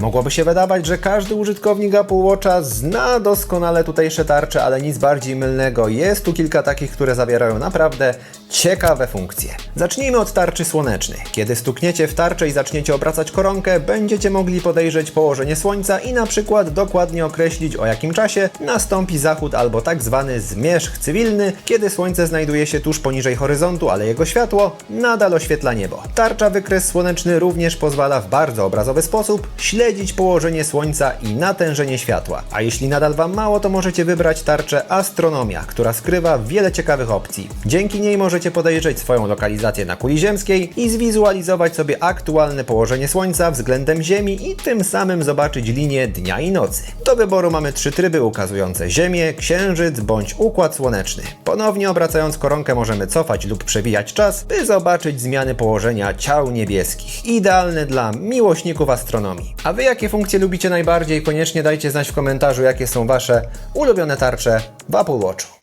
Mogłoby się wydawać, że każdy użytkownik Apple Watcha zna doskonale tutejsze tarcze, ale nic bardziej mylnego. Jest tu kilka takich, które zawierają naprawdę ciekawe funkcje. Zacznijmy od tarczy słonecznej. Kiedy stukniecie w tarczę i zaczniecie obracać koronkę, będziecie mogli podejrzeć położenie słońca i na przykład dokładnie określić o jakim czasie nastąpi zachód albo tak zwany zmierzch cywilny, kiedy słońce znajduje się tuż poniżej horyzontu, ale jego światło nadal oświetla niebo. Tarcza wykres słoneczny również pozwala w bardzo obrazowy sposób śledzić położenie słońca i natężenie światła. A jeśli nadal Wam mało, to możecie wybrać tarczę Astronomia, która skrywa wiele ciekawych opcji. Dzięki niej możecie podejrzeć swoją lokalizację na kuli ziemskiej i zwizualizować sobie aktualne położenie słońca względem Ziemi i tym samym zobaczyć linię dnia i nocy. Do wyboru mamy trzy tryby ukazujące Ziemię, Księżyc bądź Układ Słoneczny. Ponownie obracając koronkę możemy cofać lub przewijać czas, by zobaczyć zmiany położenia ciał niebieskich. Idealne dla miłośników astronomii. A Wy jakie funkcje lubicie najbardziej? Koniecznie dajcie znać w komentarzu, jakie są Wasze ulubione tarcze w Apple Watchu.